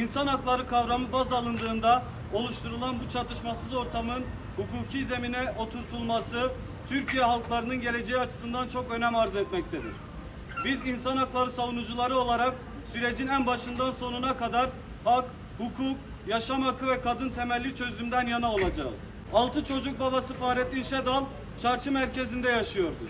İnsan hakları kavramı baz alındığında oluşturulan bu çatışmasız ortamın hukuki zemine oturtulması Türkiye halklarının geleceği açısından çok önem arz etmektedir. Biz insan hakları savunucuları olarak sürecin en başından sonuna kadar hak, hukuk, yaşam hakkı ve kadın temelli çözümden yana olacağız. Altı çocuk babası Fahrettin Şedal çarşı merkezinde yaşıyordu.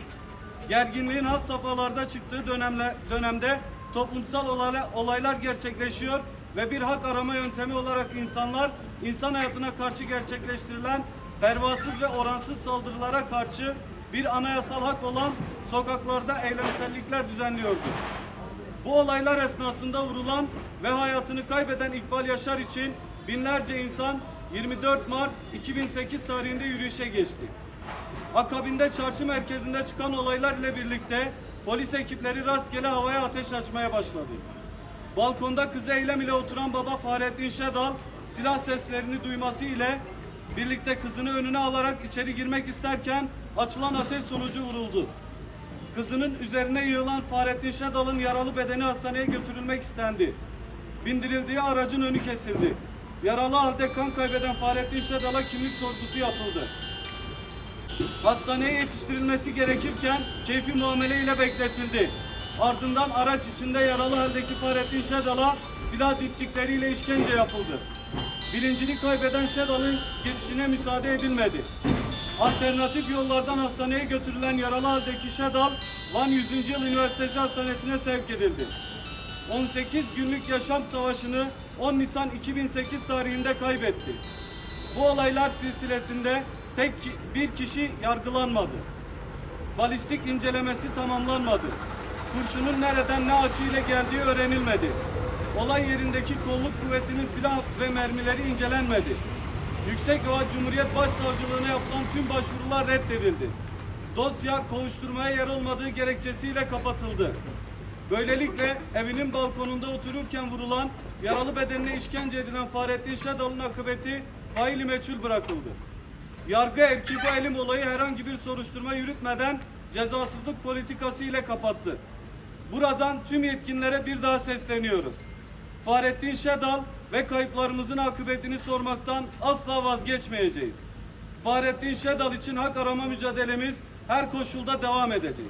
Gerginliğin had safhalarda çıktığı dönemle, dönemde toplumsal olaylar gerçekleşiyor ve bir hak arama yöntemi olarak insanlar insan hayatına karşı gerçekleştirilen pervasız ve oransız saldırılara karşı bir anayasal hak olan sokaklarda eylemsellikler düzenliyordu. Bu olaylar esnasında vurulan ve hayatını kaybeden İkbal Yaşar için binlerce insan 24 Mart 2008 tarihinde yürüyüşe geçti. Akabinde çarşı merkezinde çıkan olaylar ile birlikte polis ekipleri rastgele havaya ateş açmaya başladı. Balkonda kızı eylem ile oturan baba Fahrettin Şedal silah seslerini duyması ile birlikte kızını önüne alarak içeri girmek isterken açılan ateş sonucu vuruldu. Kızının üzerine yığılan Fahrettin Şedal'ın yaralı bedeni hastaneye götürülmek istendi. Bindirildiği aracın önü kesildi. Yaralı halde kan kaybeden Fahrettin Şedal'a kimlik sorgusu yapıldı. Hastaneye yetiştirilmesi gerekirken keyfi muamele ile bekletildi. Ardından araç içinde yaralı haldeki Fahrettin Şedal'a silah dipçikleriyle işkence yapıldı. Bilincini kaybeden Şedal'ın geçişine müsaade edilmedi. Alternatif yollardan hastaneye götürülen yaralı haldeki Şedal, Van 100. Yıl Üniversitesi Hastanesi'ne sevk edildi. 18 günlük yaşam savaşını 10 Nisan 2008 tarihinde kaybetti. Bu olaylar silsilesinde tek bir kişi yargılanmadı. Balistik incelemesi tamamlanmadı. Kurşunun nereden ne açıyla geldiği öğrenilmedi. Olay yerindeki kolluk kuvvetinin silah ve mermileri incelenmedi. Yüksek Doğa Cumhuriyet Başsavcılığına yapılan tüm başvurular reddedildi. Dosya kovuşturmaya yer olmadığı gerekçesiyle kapatıldı. Böylelikle evinin balkonunda otururken vurulan, yaralı bedenine işkence edilen Fahrettin Şedal'ın akıbeti faili meçhul bırakıldı. Yargı erki bu elim olayı herhangi bir soruşturma yürütmeden cezasızlık politikası ile kapattı. Buradan tüm yetkinlere bir daha sesleniyoruz. Fahrettin Şedal ve kayıplarımızın akıbetini sormaktan asla vazgeçmeyeceğiz. Fahrettin Şedal için hak arama mücadelemiz her koşulda devam edecek.